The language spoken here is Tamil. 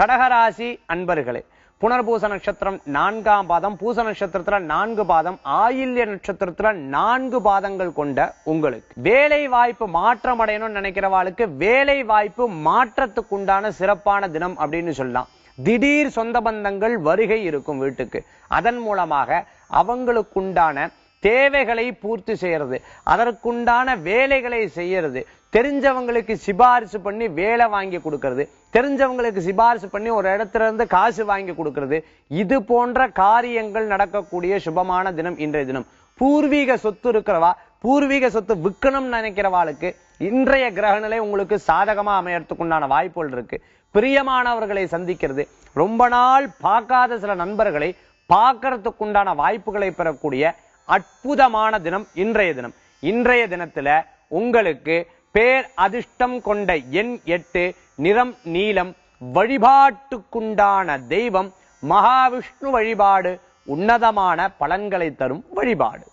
கடகராசி அன்பர்களே புனர்பூச நட்சத்திரம் நான்காம் பாதம் பூச நட்சத்திரத்துல நான்கு பாதம் ஆயில்ய நட்சத்திரத்துல நான்கு பாதங்கள் கொண்ட உங்களுக்கு. வேலை வாய்ப்பு மாற்றம் அடையணும்னு நினைக்கிறவாளுக்கு வேலை வாய்ப்பு மாற்றத்துக்குண்டான சிறப்பான தினம் அப்படின்னு சொல்லலாம். திடீர் சொந்த பந்தங்கள் வருகை இருக்கும் வீட்டுக்கு. அதன் மூலமாக அவங்களுக்குண்டான தேவைகளை பூர்த்தி செய்யறது அதற்குண்டான வேலைகளை செய்யறது தெரிஞ்சவங்களுக்கு சிபாரிசு பண்ணி வேலை வாங்கி கொடுக்கறது தெரிஞ்சவங்களுக்கு சிபாரிசு பண்ணி ஒரு இடத்துல இருந்து காசு வாங்கி கொடுக்கறது இது போன்ற காரியங்கள் நடக்கக்கூடிய சுபமான தினம் இன்றைய தினம். பூர்வீக சொத்து இருக்கிறவா பூர்வீக சொத்து விற்கணும்னு நினைக்கிறவாளுக்கு இன்றைய கிரகநிலை உங்களுக்கு சாதகமா அமையறதுக்குண்டான வாய்ப்புகள் இருக்கு. பிரியமானவர்களை சந்திக்கிறது. ரொம்ப நாள் பார்க்காத சில நண்பர்களை பார்க்கறதுக்குண்டான வாய்ப்புகளை பெறக்கூடிய அற்புதமான தினம் இன்றைய தினம். இன்றைய தினத்துல உங்களுக்கு பேர் அதிர்ஷ்டம் கொண்ட எண் எட்டு நிறம் நீளம் வழிபாட்டுக்குண்டான தெய்வம் மகாவிஷ்ணு வழிபாடு உன்னதமான பலன்களை தரும் வழிபாடு.